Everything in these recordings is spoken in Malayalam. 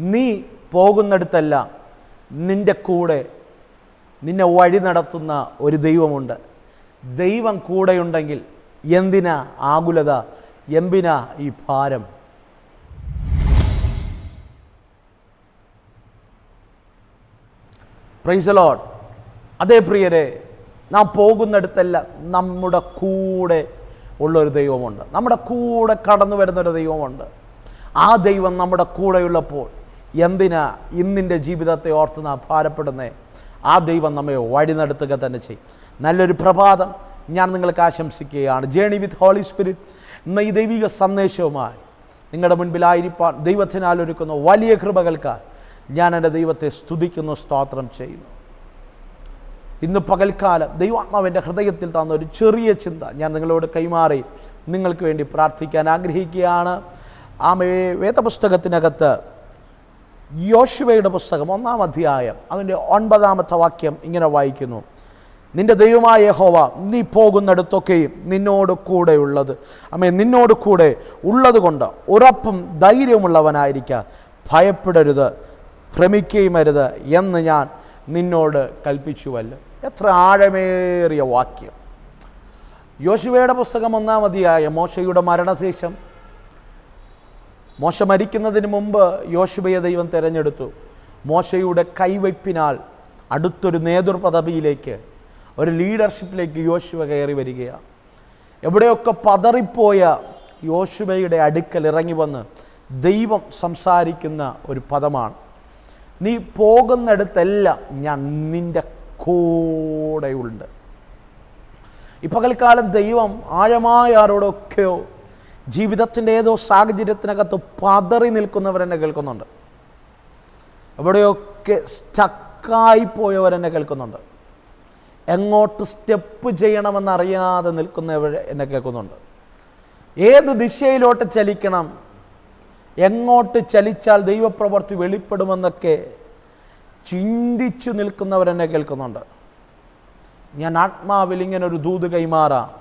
നീ പോകുന്നിടത്തല്ല നിന്റെ കൂടെ നിന്നെ വഴി നടത്തുന്ന ഒരു ദൈവമുണ്ട്. ദൈവം കൂടെയുണ്ടെങ്കിൽ എന്തിനാ ആകുലത? എന്തിനാ ഈ ഭാരം? പ്രൈസലോൺ അതേ പ്രിയരെ നാം പോകുന്നിടത്തല്ല നമ്മുടെ കൂടെ ഉള്ളൊരു ദൈവമുണ്ട്. നമ്മുടെ കൂടെ കടന്നു വരുന്നൊരു ദൈവമുണ്ട്. ആ ദൈവം നമ്മുടെ കൂടെയുള്ളപ്പോൾ എന്തിനാ ഇന്നിന്റെ ജീവിതത്തെ ഓർത്ത് നാം ഭാരപ്പെടുന്നേ? ആ ദൈവം നമ്മെ വഴി നടത്തുക തന്നെ ചെയ്യും. നല്ലൊരു പ്രഭാതം ഞാൻ നിങ്ങൾക്ക് ആശംസിക്കുകയാണ്. ജേണി വിത്ത് ഹോളി സ്പിരിറ്റ് എന്ന ഈ ദൈവിക സന്ദേശവുമായി നിങ്ങളുടെ മുൻപിലായിരിക്കാൻ ദൈവത്തിനാൽ ഒരുക്കുന്ന വലിയ കൃപകൾക്ക് ഞാൻ എന്റെ ദൈവത്തെ സ്തുതിക്കുന്നു സ്തോത്രം ചെയ്യുന്നു. ഇന്ന് പകൽക്കാലം ദൈവാത്മാവിന്റെ ഹൃദയത്തിൽ തന്ന ഒരു ചെറിയ ചിന്ത ഞാൻ നിങ്ങളോട് കൈമാറി നിങ്ങൾക്ക് വേണ്ടി പ്രാർത്ഥിക്കാൻ ആഗ്രഹിക്കുകയാണ്. ആമേ വേദപുസ്തകത്തിനകത്ത് യോശുവയുടെ പുസ്തകം ഒന്നാം അധ്യായം അതിന്റെ ഒൻപതാമത്തെ വാക്യം ഇങ്ങനെ വായിക്കുന്നു. നിന്റെ ദൈവമായ യഹോവ നീ പോകുന്നിടത്തൊക്കെയും നിന്നോട് കൂടെയുള്ളത്. അമ്മേ നിന്നോട് കൂടെ ഉള്ളത് കൊണ്ട് ഉറപ്പും ധൈര്യമുള്ളവനായിരിക്കുക ഭയപ്പെടരുത് ഭ്രമിക്കുകയും അരുത് എന്ന് ഞാൻ നിന്നോട് കൽപ്പിച്ചുവല്ല. എത്ര ആഴമേറിയ വാക്യം. യോശുവയുടെ പുസ്തകം ഒന്നാം മോശയുടെ മരണശേഷം മോശ മരിക്കുന്നതിന് മുമ്പ് യോശുവയെ ദൈവം തിരഞ്ഞെടുത്തു. മോശയുടെ കൈവയ്പ്പിനാൽ അടുത്തൊരു നേതൃപദവിയിലേക്ക് ഒരു ലീഡർഷിപ്പിലേക്ക് യോശുവ കയറി വരികയാണ് എവിടെയൊക്കെ പതറിപ്പോയ യോശുവയുടെ അടുക്കൽ ഇറങ്ങി വന്ന് ദൈവം സംസാരിക്കുന്ന ഒരു പദമാണ്. നീ പോകുന്നിടത്തെല്ലാം ഞാൻ നിന്റെ കൂടെയുണ്ട്. ഈ പകൽക്കാലം ദൈവം ആഴമായ ആരോടൊക്കെയോ ജീവിതത്തിന്റെ ഏതോ സാഹചര്യത്തിനകത്ത് പതറി നിൽക്കുന്നവരെന്നെ കേൾക്കുന്നുണ്ട്. എവിടെയൊക്കെ സ്റ്റക്കായി പോയവരെന്നെ കേൾക്കുന്നുണ്ട്. എങ്ങോട്ട് സ്റ്റെപ്പ് ചെയ്യണമെന്നറിയാതെ നിൽക്കുന്നവർ എന്നെ കേൾക്കുന്നുണ്ട്. ഏത് ദിശയിലോട്ട് ചലിക്കണം എങ്ങോട്ട് ചലിച്ചാൽ ദൈവപ്രവർത്തി വെളിപ്പെടുമെന്നൊക്കെ ചിന്തിച്ചു നിൽക്കുന്നവരെന്നെ കേൾക്കുന്നുണ്ട്. ഞാൻ ആത്മാവിൽ ഇങ്ങനെ ഒരു ദൂത് കൈമാറാം.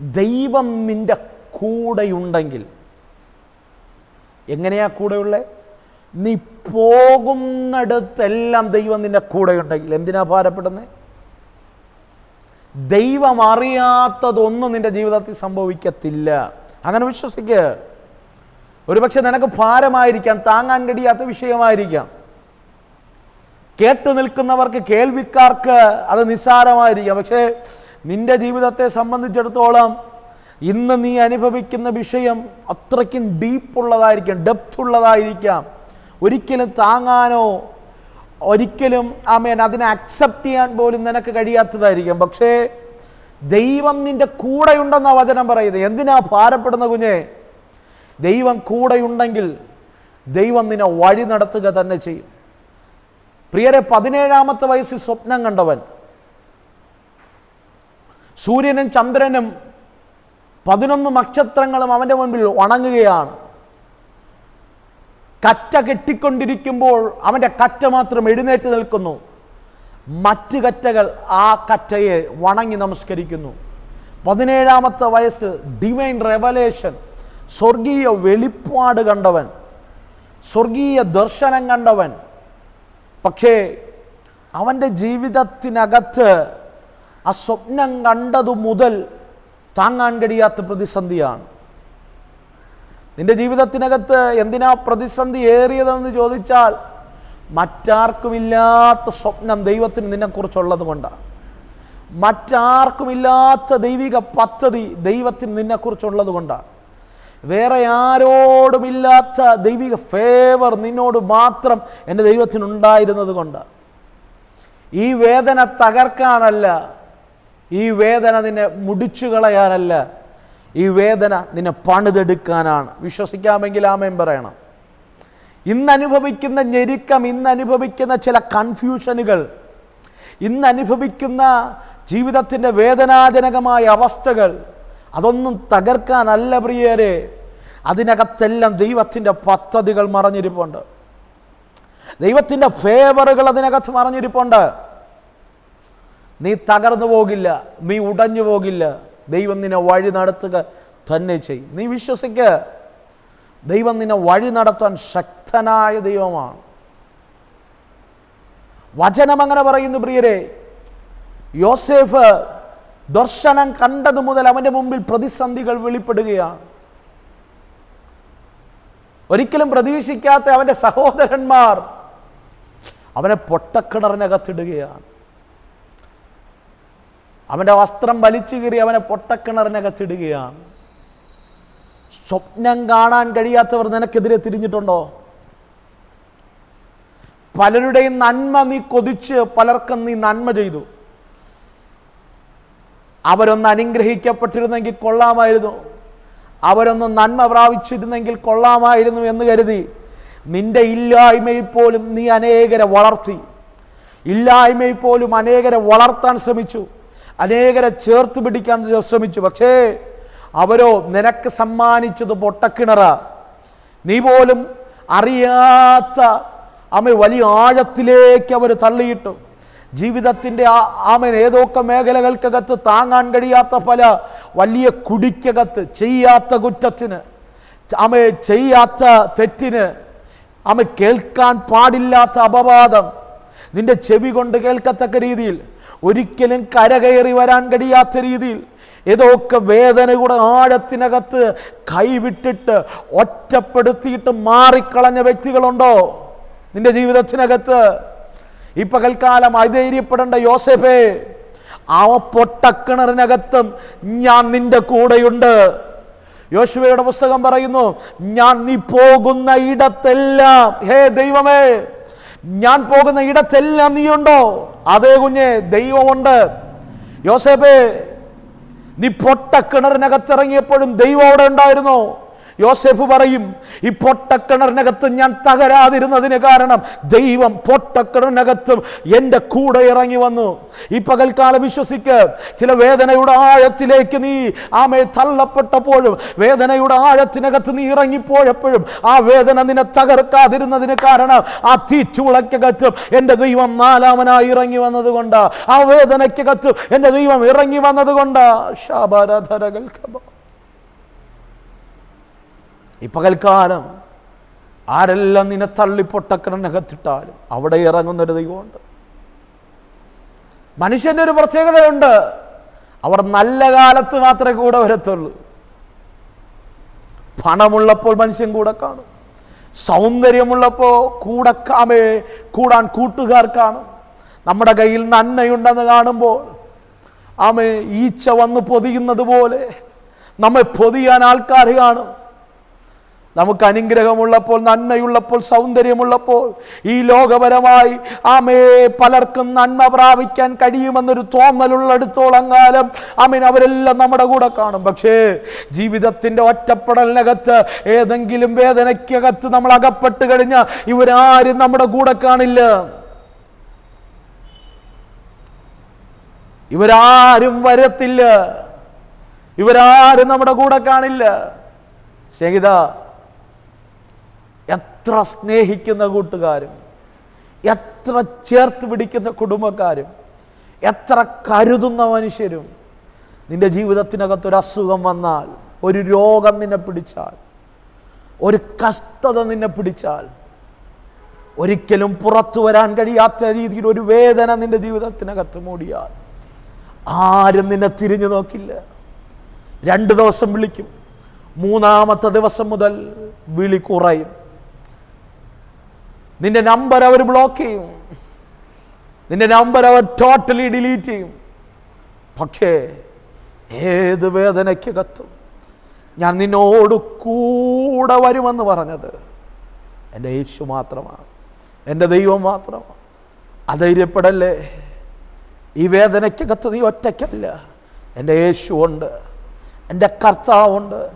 ദൈവം നിന്റെ കൂടെയുണ്ടെങ്കിൽ. എങ്ങനെയാ കൂടെയുള്ളത് നീ പോകുന്നിടത്തെല്ലാം ദൈവം നിന്റെ കൂടെയുണ്ടെങ്കിൽ. എന്തിനാ ഭാരപ്പെടുന്നത് ദൈവം അറിയാത്തതൊന്നും നിന്റെ ജീവിതത്തിൽ സംഭവിക്കത്തില്ല. അങ്ങനെ വിശ്വസിക്കുക ഒരുപക്ഷെ നിനക്ക് ഭാരമായിരിക്കാം താങ്ങാൻ കഴിയാത്ത വിഷയമായിരിക്കാം. കേട്ടു നിൽക്കുന്നവർക്ക് കേൾവിക്കാർക്ക് അത് നിസ്സാരമായിരിക്കാം. പക്ഷേ നിന്റെ ജീവിതത്തെ സംബന്ധിച്ചിടത്തോളം ഇന്ന് നീ അനുഭവിക്കുന്ന വിഷയം അത്രയ്ക്കും ഡീപ്പുള്ളതായിരിക്കാം ഡെപ്ത് ഉള്ളതായിരിക്കാം ഒരിക്കലും താങ്ങാനോ ഒരിക്കലും ആമേൻ അതിനെ അക്സെപ്റ്റ് ചെയ്യാൻ പോലും നിനക്ക് കഴിയാത്തതായിരിക്കാം. പക്ഷേ ദൈവം നിന്റെ കൂടെയുണ്ടെന്ന വചനം പറയുന്നത്. എന്തിനാ ഭാരപ്പെടുന്ന കുഞ്ഞെ? ദൈവം കൂടെയുണ്ടെങ്കിൽ ദൈവം നിന്നെ വഴി നടത്തുക തന്നെ ചെയ്യും. പ്രിയരെ പതിനേഴാമത്തെ വയസ്സിൽ സ്വപ്നം കണ്ടവൻ സൂര്യനും ചന്ദ്രനും പതിനൊന്ന് നക്ഷത്രങ്ങളും അവന്റെ മുൻപിൽ വണങ്ങുകയാണ്. കറ്റ കെട്ടിക്കൊണ്ടിരിക്കുമ്പോൾ അവന്റെ കറ്റ മാത്രം എഴുന്നേറ്റ് നിൽക്കുന്നു. മറ്റ് കറ്റകൾ ആ കറ്റയെ വണങ്ങി നമസ്കരിക്കുന്നു. പതിനേഴാമത്തെ വയസ്സിൽ ഡിവൈൻ റെവലേഷൻ സ്വർഗീയ വെളിപ്പാട് കണ്ടവൻ സ്വർഗീയ ദർശനം കണ്ടവൻ. പക്ഷേ അവന്റെ ജീവിതത്തിനകത്ത് ആ സ്വപ്നം കണ്ടതു മുതൽ താങ്ങാൻ കഴിയാത്ത പ്രതിസന്ധിയാണ്. നിന്റെ ജീവിതത്തിനകത്ത് എന്തിനാ പ്രതിസന്ധി ഏറിയതെന്ന് ചോദിച്ചാൽ മറ്റാർക്കുമില്ലാത്ത സ്വപ്നം ദൈവത്തിന് നിന്നെക്കുറിച്ചുള്ളത് കൊണ്ടാണ് മറ്റാർക്കുമില്ലാത്ത ദൈവിക പദ്ധതി ദൈവത്തിന് നിന്നെക്കുറിച്ചുള്ളത് കൊണ്ടാണ് വേറെ ആരോടുമില്ലാത്ത ദൈവിക ഫേവർ നിന്നോട് മാത്രം എന്റെ ദൈവത്തിനുണ്ടായിരുന്നത് കൊണ്ടാണ് ഈ വേദന തകർക്കാനല്ല ഈ വേദന നിന്നെ മുടിച്ചു കളയാനല്ല ഈ വേദന നിന്നെ പണിതെടുക്കാനാണ്. വിശ്വസിക്കാമെങ്കിൽ ആമേൻ പറയണം. ഇന്ന് അനുഭവിക്കുന്ന ഞെരുക്കം ഇന്ന് അനുഭവിക്കുന്ന ചില കൺഫ്യൂഷനുകൾ ഇന്ന് അനുഭവിക്കുന്ന ജീവിതത്തിന്റെ വേദനാജനകമായ അവസ്ഥകൾ അതൊന്നും തകർക്കാനല്ല പ്രിയരെ. അതിനകത്തെല്ലാം ദൈവത്തിന്റെ പദ്ധതികൾ മറഞ്ഞിരിപ്പുണ്ട്. ദൈവത്തിന്റെ ഫേവറുകൾ അതിനകത്ത് മറഞ്ഞിരിപ്പുണ്ട്. നീ തകർന്നു പോകില്ല നീ ഉടഞ്ഞു പോകില്ല. ദൈവം നിന്നെ വഴി നടത്തുക തന്നെ ചെയ്യും. നീ വിശ്വസിക്ക. ദൈവം നിന്നെ വഴി നടത്താൻ ശക്തനായ ദൈവമാണ്. വചനം അങ്ങനെ പറയുന്നു പ്രിയരെ. യോസേഫ് ദർശനം കണ്ടതു മുതൽ അവന്റെ മുമ്പിൽ പ്രതിസന്ധികൾ വെളിപ്പെടുകയാണ്. ഒരിക്കലും പ്രതീക്ഷിക്കാത്ത അവന്റെ സഹോദരന്മാർ അവനെ പൊട്ടക്കിണറിനകത്തിടുകയാണ്. അവന്റെ വസ്ത്രം വലിച്ചു കീറി അവനെ പൊട്ടക്കിണറിനകത്തിടുകയാണ്. സ്വപ്നം കാണാൻ കഴിയാത്തവർ നിനക്കെതിരെ തിരിഞ്ഞിട്ടുണ്ടോ? പലരുടെയും നന്മ നീ കൊതിച്ച് പലർക്കും നീ നന്മ ചെയ്തു. അവരൊന്ന് അനുഗ്രഹിക്കപ്പെട്ടിരുന്നെങ്കിൽ കൊള്ളാമായിരുന്നു. അവരൊന്ന് നന്മ പ്രാപിച്ചിരുന്നെങ്കിൽ കൊള്ളാമായിരുന്നു എന്ന് കരുതി. നിന്റെ ഇല്ലായ്മയിൽ പോലും നീ അനേകരെ വളർത്തി. ഇല്ലായ്മയിൽ പോലും അനേകരെ വളർത്താൻ ശ്രമിച്ചു. അനേകരെ ചേർത്ത് പിടിക്കാൻ ശ്രമിച്ചു. പക്ഷേ അവരോ നിനക്ക് സമ്മാനിച്ചത് പൊട്ടക്കിണറ. നീ പോലും അറിയാത്ത അമ്മ വലിയ ആഴത്തിലേക്ക് അവർ തള്ളിയിട്ടു. ജീവിതത്തിന്റെ ആ ആമൻ ഏതൊക്കെ മേഖലകൾക്കകത്ത് താങ്ങാൻ കഴിയാത്ത പല വലിയ കുടിക്കകത്ത് ചെയ്യാത്ത കുറ്റത്തിന് അമ്മ ചെയ്യാത്ത തെറ്റിന് അമ്മ കേൾക്കാൻ പാടില്ലാത്ത അപവാദം. നിന്റെ ചെവി കൊണ്ട് കേൾക്കത്തക്ക രീതിയിൽ ഒരിക്കലും കരകയറി വരാൻ കഴിയാത്ത രീതിയിൽ ഏതൊക്കെ വേദനയുടെ ആഴത്തിനകത്ത് കൈവിട്ടിട്ട് ഒറ്റപ്പെടുത്തിയിട്ട് മാറിക്കളഞ്ഞ വ്യക്തികളുണ്ടോ നിന്റെ ജീവിതത്തിനകത്ത്? ഈ പകൽക്കാലം അധൈര്യപ്പെടേണ്ട യോസഫേ ആ പൊട്ടക്കിണറിനകത്തും ഞാൻ നിന്റെ കൂടെയുണ്ട്. യോശുവയുടെ പുസ്തകം പറയുന്നു ഞാൻ നീ പോകുന്ന ഇടത്തെല്ലാം ഹേ ദൈവമേ ഞാൻ പോകുന്ന ഇടത്തെല്ലാം നീയുണ്ടോ? അതേ കുഞ്ഞെ ദൈവമുണ്ട്. യോസേബേ നീ പൊട്ടക്കിണറിനകത്തിറങ്ങിയപ്പോഴും ദൈവം അവിടെ ഉണ്ടായിരുന്നോ? യോസെഫ് പറയും ഈ പൊട്ടക്കിണറിനകത്ത് ഞാൻ തകരാതിരുന്നതിന് കാരണം ദൈവം പൊട്ടക്കിണറിനകത്തും എന്റെ കൂടെ ഇറങ്ങി വന്നു. ഈ പകൽക്കാലം വിശ്വസിക്ക് ചില വേദനയുടെ ആഴത്തിലേക്ക് നീ ആമേ തള്ളപ്പെട്ടപ്പോഴും വേദനയുടെ ആഴത്തിനകത്ത് നീ ഇറങ്ങിപ്പോയപ്പോഴും ആ വേദന നിന്നെ തകർക്കാതിരുന്നതിന് കാരണം ആ തീച്ചുളക്കകത്തും എന്റെ ദൈവം നാലാമനായി ഇറങ്ങി വന്നതുകൊണ്ട്. ആ വേദനയ്ക്കകത്തും എന്റെ ദൈവം ഇറങ്ങി വന്നതുകൊണ്ട്. ശാബാരാധരകൾ ഈ പകൽക്കാലം ആരെല്ലാം നിന്നെ തള്ളി പൊട്ടക്കിണകത്തിട്ടാലും അവിടെ ഇറങ്ങുന്നൊരു ദൈവമുണ്ട്. മനുഷ്യന്റെ ഒരു പ്രത്യേകതയുണ്ട്. അവർ നല്ല കാലത്ത് മാത്രമേ കൂടെ വരത്തുള്ളൂ. പണമുള്ളപ്പോൾ മനുഷ്യൻ കൂടെ കാണും. സൗന്ദര്യമുള്ളപ്പോൾ കൂടെ കാമേ കൂടാൻ കൂട്ടുകാർ കാണും. നമ്മുടെ കയ്യിൽ നന്മയുണ്ടെന്ന് കാണുമ്പോൾ ആമേ ഈച്ച വന്ന് പൊതിയുന്നത് പോലെ നമ്മെ പൊതിയാൻ ആൾക്കാർ കാണും. നമുക്ക് അനുഗ്രഹമുള്ളപ്പോൾ നന്മയുള്ളപ്പോൾ സൗന്ദര്യമുള്ളപ്പോൾ ഈ ലോകപരമായി ആമേ പലർക്കും നന്മ പ്രാപിക്കാൻ കഴിയുമെന്നൊരു തോന്നലുള്ളടുത്തോളം കാലം ആമീൻ അവരെല്ലാം നമ്മുടെ കൂടെ കാണും. പക്ഷേ ജീവിതത്തിന്റെ ഒറ്റപ്പെടലിനകത്ത് ഏതെങ്കിലും വേദനയ്ക്കകത്ത് നമ്മൾ അകപ്പെട്ട് കഴിഞ്ഞാൽ ഇവരാരും നമ്മുടെ കൂടെ കാണില്ല. ഇവരാരും വരത്തില്ല. ഇവരാരും നമ്മുടെ കൂടെ കാണില്ല. സ്നേഹിത എത്ര സ്നേഹിക്കുന്ന കൂട്ടുകാരും എത്ര ചേർത്ത് പിടിക്കുന്ന കുടുംബക്കാരും എത്ര കരുതുന്ന മനുഷ്യരും നിന്റെ ജീവിതത്തിനകത്തൊരു അസുഖം വന്നാൽ ഒരു രോഗം നിന്നെ പിടിച്ചാൽ ഒരു കഷ്ടത നിന്നെ പിടിച്ചാൽ ഒരിക്കലും പുറത്തു വരാൻ കഴിയാത്ത രീതിയിൽ ഒരു വേദന നിന്റെ ജീവിതത്തിനകത്ത് മൂടിയാൽ ആരും നിന്നെ തിരിഞ്ഞു നോക്കില്ല. രണ്ട് ദിവസം വിളിക്കും. മൂന്നാമത്തെ ദിവസം മുതൽ വിളി കുറയും. നിന്റെ നമ്പർ അവർ ബ്ലോക്ക് ചെയ്യും. നിന്റെ നമ്പർ അവർ ടോട്ടലി ഡിലീറ്റ് ചെയ്യും. പക്ഷേ ഏത് വേദനയ്ക്ക് കത്തും? ഞാൻ നിന്നോട് കൂടെ വരുമെന്ന് പറഞ്ഞത് എന്റെ യേശു മാത്രമാണ്. എന്റെ ദൈവം മാത്രമാണ്. അധൈര്യപ്പെടല്ലേ? ഈ വേദനയ്ക്കകത്ത് നീ ഒറ്റയ്ക്കല്ല. എന്റെ യേശു ഉണ്ട്. എന്റെ കർത്താവുണ്ട്.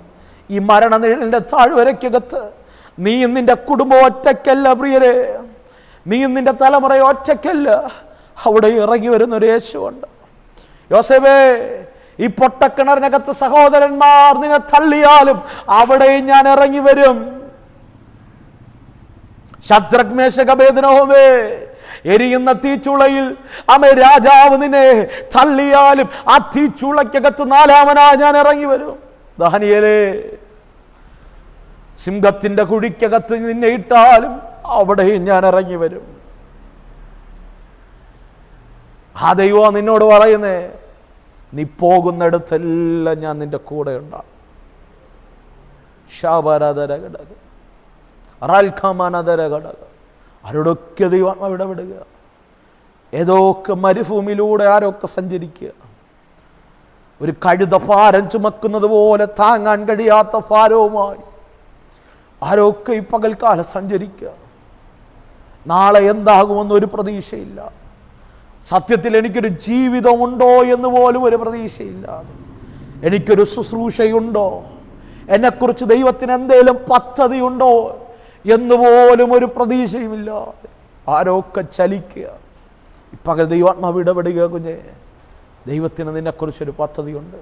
ഈ മരണനിഴലിന്റെ താഴ്വരയ്ക്കകത്ത് നീയും നിന്റെ കുടുംബം ഒറ്റയ്ക്കല്ല പ്രിയരെ. നീ നിന്റെ തലമുറ ഒറ്റയ്ക്കല്ല. അവിടെ ഇറങ്ങി വരുന്ന ഒരു യേശുവുണ്ട്. യോസേബേ ഈ പൊട്ടക്കിണറിനകത്ത് സഹോദരന്മാർ നിന്നെ തള്ളിയാലും അവിടെയും ഞാൻ ഇറങ്ങി വരും. ശത്രുഘ്മേശകഭേദനോമേ എരിയുന്ന തീച്ചുളയിൽ അമേ രാജാവ് നിന്നെ തള്ളിയാലും ആ തീച്ചുളയ്ക്കകത്ത് നാലാമനാ ഞാൻ ഇറങ്ങി വരും. ദാനിയലേ സിംഹത്തിന്റെ കുഴിക്കകത്ത് നിന്നെ ഇട്ടാലും അവിടെയും ഞാൻ ഇറങ്ങി വരും. ആ ദൈവം നിന്നോട് പറയുന്നേ നീ പോകുന്നിടത്തെല്ലാം ഞാൻ നിന്റെ കൂടെ ഉണ്ടാകും. ശാപരാധര ഘടകം റാൽഖമാനധര ഘടകം ആരോടൊക്കെ ദൈവം ഇടപെടുക ഏതൊക്കെ മരുഭൂമിയിലൂടെ ആരൊക്കെ സഞ്ചരിക്കുക? ഒരു കഴുത ഭാരം ചുമക്കുന്നത് പോലെ താങ്ങാൻ കഴിയാത്ത ഭാരവുമായി ആരൊക്കെ ഈ പകൽക്കാലം സഞ്ചരിക്കുക? നാളെ എന്താകുമെന്നൊരു പ്രതീക്ഷയില്ല. സത്യത്തിൽ എനിക്കൊരു ജീവിതമുണ്ടോ എന്ന് പോലും ഒരു പ്രതീക്ഷയില്ലാതെ എനിക്കൊരു ശുശ്രൂഷയുണ്ടോ? എന്നെക്കുറിച്ച് ദൈവത്തിന് എന്തെങ്കിലും പദ്ധതിയുണ്ടോ എന്ന് പോലും ഒരു പ്രതീക്ഷയുമില്ലാതെ ആരൊക്കെ ചലിക്കുക? ഇപ്പകൽ പകൽ ദൈവാത്മാവ് ഇടപെടുക കുഞ്ഞെ. ദൈവത്തിന് നിന്നെക്കുറിച്ചൊരു പദ്ധതിയുണ്ട്.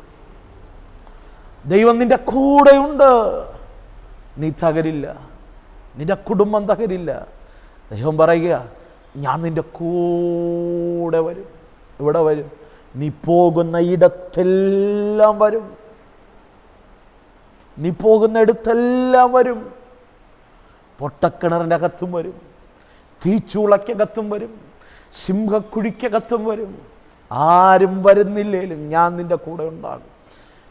ദൈവം നിന്റെ കൂടെയുണ്ട്. നീ തകരില്ല. നിന്റെ കുടുംബം തകരില്ല. ദൈവം പറയുക ഞാൻ നിന്റെ കൂടെ വരും. ഇവിടെ വരും. നീ പോകുന്ന ഇടത്തെല്ലാം വരും. നീ പോകുന്ന ഇടത്തെല്ലാം വരും. പൊട്ടക്കിണറിന്റെ അകത്തും വരും. തീച്ചൂളക്കകത്തും വരും. സിംഹക്കുഴിക്കകത്തും വരും. ആരും വരുന്നില്ലേലും ഞാൻ നിന്റെ കൂടെ ഉണ്ടാകും.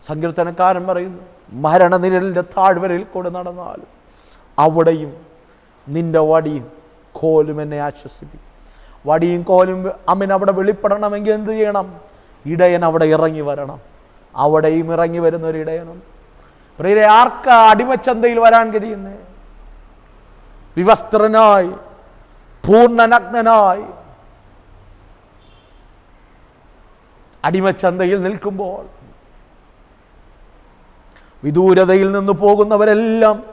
സങ്കീർത്തനക്കാരൻ പറയുന്നു മരണനിഴലിന്റെ താഴ്വരയിൽ കൂടെ നടന്നാലും അവിടെയും നിന്റെ വടിയും കോലും എന്നെ ആശ്വസിപ്പിക്കും. വടിയും കോലും അമ്മൻ അവിടെ വെളിപ്പെടണമെങ്കിൽ എന്ത് ചെയ്യണം? ഇടയൻ അവിടെ ഇറങ്ങി വരണം. അവിടെയും ഇറങ്ങി വരുന്ന ഒരു ഇടയനുണ്ട് പ്രിയരെ ആർക്കാ അടിമച്ചന്തയിൽ വരാൻ കഴിയുന്നേ? വിവസ്ത്രനായി പൂർണനഗ്നനായി അടിമച്ചന്തയിൽ നിൽക്കുമ്പോൾ വിദൂരതയിൽ നിന്ന് പോകുന്നവരെല്ലാം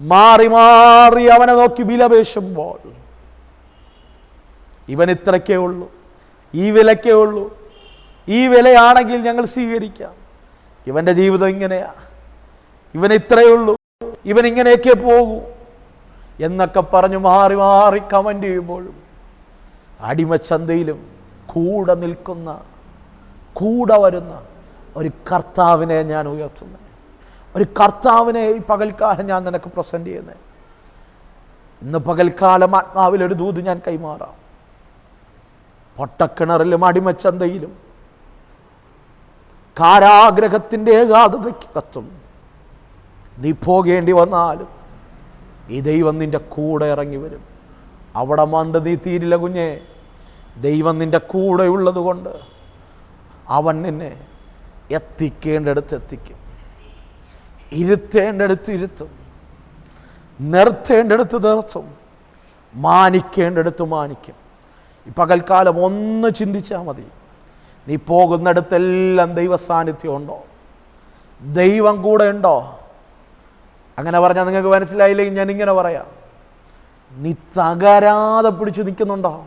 മാറി മാറി അവനെ നോക്കി വിലപേശുമ്പോൾ ഇവൻ ഇത്രക്കേ ഉള്ളൂ. ഈ വിലക്കേ ഉള്ളൂ. ഈ വിലയാണെങ്കിൽ ഞങ്ങൾ സ്വീകരിക്കാം. ഇവന്റെ ജീവിതം ഇങ്ങനെയാ. ഇവൻ ഇത്രയേ ഉള്ളൂ. ഇവൻ ഇങ്ങനെയൊക്കെ പോകൂ എന്നൊക്കെ പറഞ്ഞു മാറി മാറി കമന്റ് ചെയ്യുമ്പോഴും അടിമച്ചന്തയിലും കൂടെ നിൽക്കുന്ന കൂടെ വരുന്ന ഒരു കർത്താവിനെ ഞാൻ ഉയർത്തുന്നത് ഒരു കർത്താവിനെ ഈ പകൽക്കാലം ഞാൻ നിനക്ക് പ്രസന്റ് ചെയ്യുന്നത് ഇന്ന് പകൽക്കാലം ആത്മാവിലൊരു ദൂത് ഞാൻ കൈമാറാം. പൊട്ടക്കിണറിലും അടിമച്ചന്തയിലും കാരാഗ്രഹത്തിന്റെ ഏകാന്തതയ്ക്കകത്തും നീ പോകേണ്ടി വന്നാലും ഈ ദൈവം നിന്റെ കൂടെ ഇറങ്ങി വരും. അവിടെ മണ്ട് നീ തീരില്ല കുഞ്ഞേ. ദൈവം നിന്റെ കൂടെ കൊണ്ട് അവൻ നിന്നെ എത്തിക്കേണ്ടടുത്ത് എത്തിക്കും. ഇരുത്തേണ്ടടുത്ത് ഇരുത്തും. നിർത്തേണ്ടടുത്ത് നിർത്തും. മാനിക്കേണ്ടടുത്ത് മാനിക്കും. ഈ പകൽക്കാലം ഒന്ന് ചിന്തിച്ചാൽ മതി. നീ പോകുന്നിടത്തെല്ലാം ദൈവ സാന്നിധ്യം ഉണ്ടോ ദൈവം കൂടെ ഉണ്ടോ? അങ്ങനെ പറഞ്ഞാൽ നിങ്ങൾക്ക് മനസ്സിലായില്ലെങ്കിൽ ഞാൻ ഇങ്ങനെ പറയാം. നീ തകരാതെ പിടിച്ചു നിൽക്കുന്നുണ്ടോ?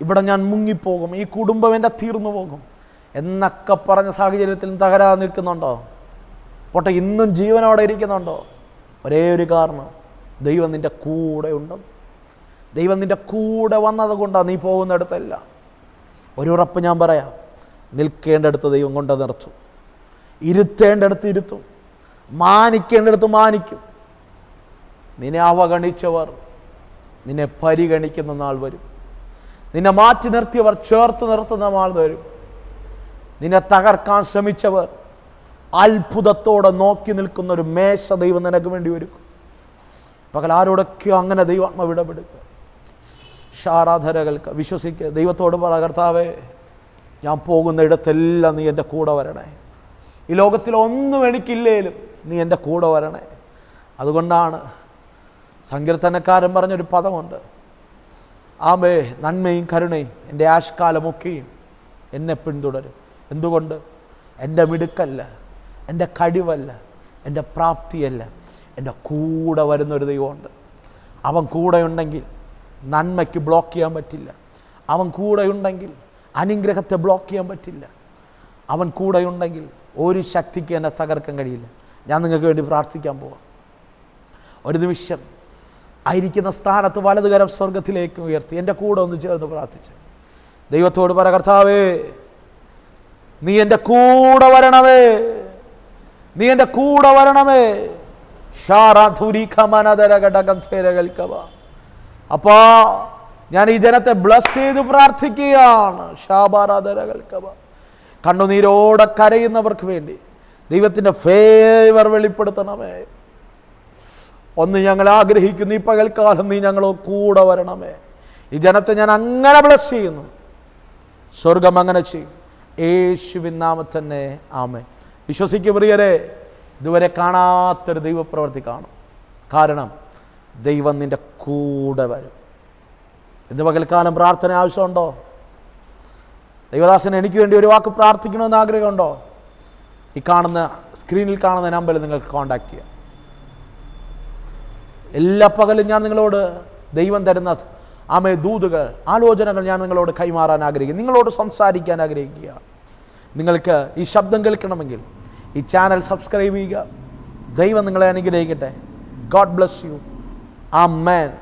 ഇവിടെ ഞാൻ മുങ്ങിപ്പോകും. ഈ കുടുംബം എന്റെ തീർന്നു പോകും. എന്നൊക്കെ പറഞ്ഞ സാഹചര്യത്തിലും തകരാതെ നിൽക്കുന്നുണ്ടോ? പോട്ടെ ഇന്നും ജീവനോടെ ഇരിക്കുന്നുണ്ടോ? ഒരേ ഒരു കാരണം ദൈവം നിന്റെ കൂടെ ഉണ്ടെന്ന്. ദൈവം നിന്റെ കൂടെ വന്നത് കൊണ്ടാണ് നീ പോകുന്നിടത്തല്ല. ഒരു ഉറപ്പ് ഞാൻ പറയാം നിൽക്കേണ്ടടുത്ത് ദൈവം കൊണ്ട് നിർത്തും. ഇരുത്തേണ്ടടുത്ത് ഇരുത്തും. മാനിക്കേണ്ടടുത്ത് മാനിക്കും. നിന്നെ അവഗണിച്ചവർ നിന്നെ പരിഗണിക്കുന്ന നാൾ വരും. നിന്നെ മാറ്റി നിർത്തിയവർ ചേർത്ത് നിർത്തുന്ന നാൾ വരും. നിന്നെ തകർക്കാൻ ശ്രമിച്ചവർ അത്ഭുതത്തോടെ നോക്കി നിൽക്കുന്ന ഒരു മേശ ദൈവം നിനക്ക് വേണ്ടി ഒരുക്കും. പകൽ ആരോടൊക്കെയോ അങ്ങനെ ദൈവാത്മാവ് വിടപെടുക്കുക ഷാരാധരകൾക്ക് വിശ്വസിക്കുക ദൈവത്തോട് പറ കർത്താവേ ഞാൻ പോകുന്ന ഇടത്തെല്ലാം നീ എന്റെ കൂടെ വരണേ. ഈ ലോകത്തിലൊന്നും എനിക്കില്ലേലും നീ എന്റെ കൂടെ വരണേ. അതുകൊണ്ടാണ് സങ്കീർത്തനക്കാരൻ പറഞ്ഞൊരു പദമുണ്ട്. ആമേ നന്മയും കരുണയും എന്റെ ആഷ്കാലമൊക്കെയും എന്നെ പിന്തുടരും. എന്തുകൊണ്ട്? എന്റെ മിടുക്കല്ല എന്റെ കഴിവല്ല എന്റെ പ്രാപ്തിയല്ല എന്റെ കൂടെ വരുന്നൊരു ദൈവമുണ്ട്. അവൻ കൂടെയുണ്ടെങ്കിൽ നന്മയ്ക്ക് ബ്ലോക്ക് ചെയ്യാൻ പറ്റില്ല. അവൻ കൂടെയുണ്ടെങ്കിൽ അനുഗ്രഹത്തെ ബ്ലോക്ക് ചെയ്യാൻ പറ്റില്ല. അവൻ കൂടെയുണ്ടെങ്കിൽ ഒരു ശക്തിക്ക് എന്നെ തകർക്കാൻ കഴിയില്ല. ഞാൻ നിങ്ങൾക്ക് വേണ്ടി പ്രാർത്ഥിക്കാൻ പോവാം. ഒരു നിമിഷം ആയിരിക്കുന്ന സ്ഥാനത്ത് വലതുകരം സ്വർഗത്തിലേക്ക് ഉയർത്തി എന്റെ കൂടെ ഒന്ന് ചേർന്ന് പ്രാർത്ഥിച്ചു. ദൈവത്തോട് പറ കർത്താവേ നീ എന്റെ കൂടെ വരണമേ. നീ എന്റെ കൂടെ വരണമേ. ഷാറാധുരീഖമനതരഘടകം അപ്പാ ഞാൻ ഈ ജനത്തെ ബ്ലസ് ചെയ്ത് പ്രാർത്ഥിക്കുകയാണ്. കണ്ണുനീരോടെ കരയുന്നവർക്ക് വേണ്ടി ദൈവത്തിന്റെ ഫേവർ വെളിപ്പെടുത്തണമേ. ഒന്ന് ഞങ്ങൾ ആഗ്രഹിക്കുന്നു ഈ പകൽക്കാലം നീ ഞങ്ങളോ കൂടെ വരണമേ. ഈ ജനത്തെ ഞാൻ അങ്ങനെ ബ്ലസ് ചെയ്യുന്നു. സ്വർഗം അങ്ങനെ ചെയ്യും. യേശുവിൻ നാമത്തന്നെ ആമേ വിശ്വസിക്കും പ്രിയരെ ഇതുവരെ കാണാത്തൊരു ദൈവപ്രവൃത്തി കാണും. കാരണം ദൈവം നിന്റെ കൂടെ വരും. ഇന്ന് പകൽക്കാലം പ്രാർത്ഥന ആവശ്യമുണ്ടോ? ദൈവദാസൻ എനിക്ക് വേണ്ടി ഒരു വാക്ക് പ്രാർത്ഥിക്കണമെന്ന് ആഗ്രഹമുണ്ടോ? ഈ കാണുന്ന സ്ക്രീനിൽ കാണുന്ന നമ്പറിൽ നിങ്ങൾക്ക് കോൺടാക്റ്റ് ചെയ്യാം. എല്ലാ പകലും ഞാൻ നിങ്ങളോട് ദൈവം തരുന്ന ആമേ ദൂതുകൾ ആലോചനകൾ ഞാൻ നിങ്ങളോട് കൈമാറാൻ ആഗ്രഹിക്കുക നിങ്ങളോട് സംസാരിക്കാൻ ആഗ്രഹിക്കുക. നിങ്ങൾക്ക് ഈ ശബ്ദം കേൾക്കണമെങ്കിൽ ഈ ചാനൽ സബ്സ്ക്രൈബ് ചെയ്യുക. ദൈവം നിങ്ങളെ അനുഗ്രഹിക്കട്ടെ. God bless you. ആ മാൻ